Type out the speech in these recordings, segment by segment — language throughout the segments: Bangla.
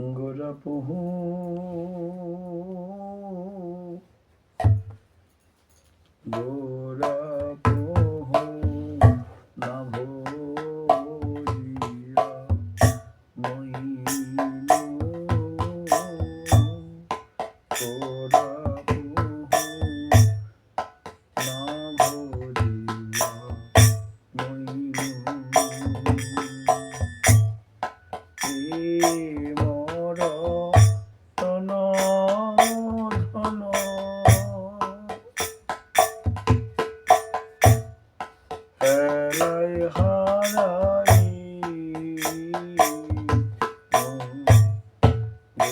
গোরা পহু গোরা পহু না ভরিয়া মইনু গোরা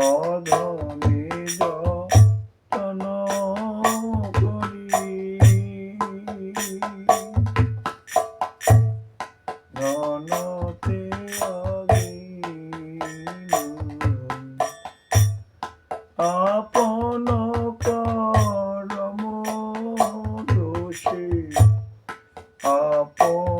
অধমে যতন করি আবির আপন করম দোষে আপনি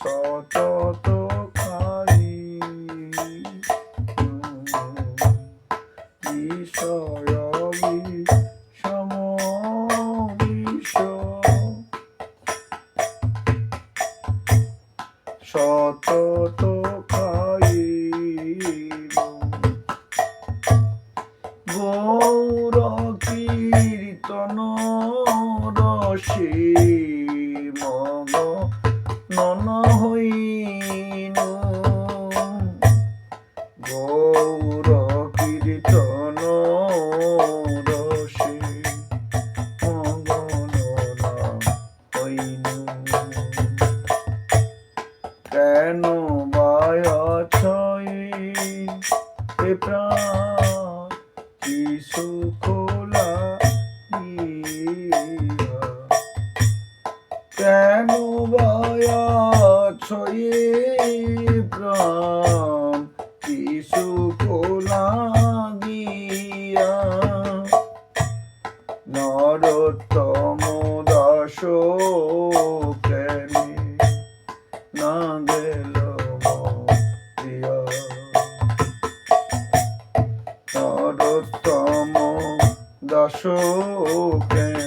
সতত খাই বিষয় বিষ সতত খাই এ প্রাণ কি সুখ লাগিয়া নরোত্তম দাস প্রেমী না গেল প্রিয় দাস কেন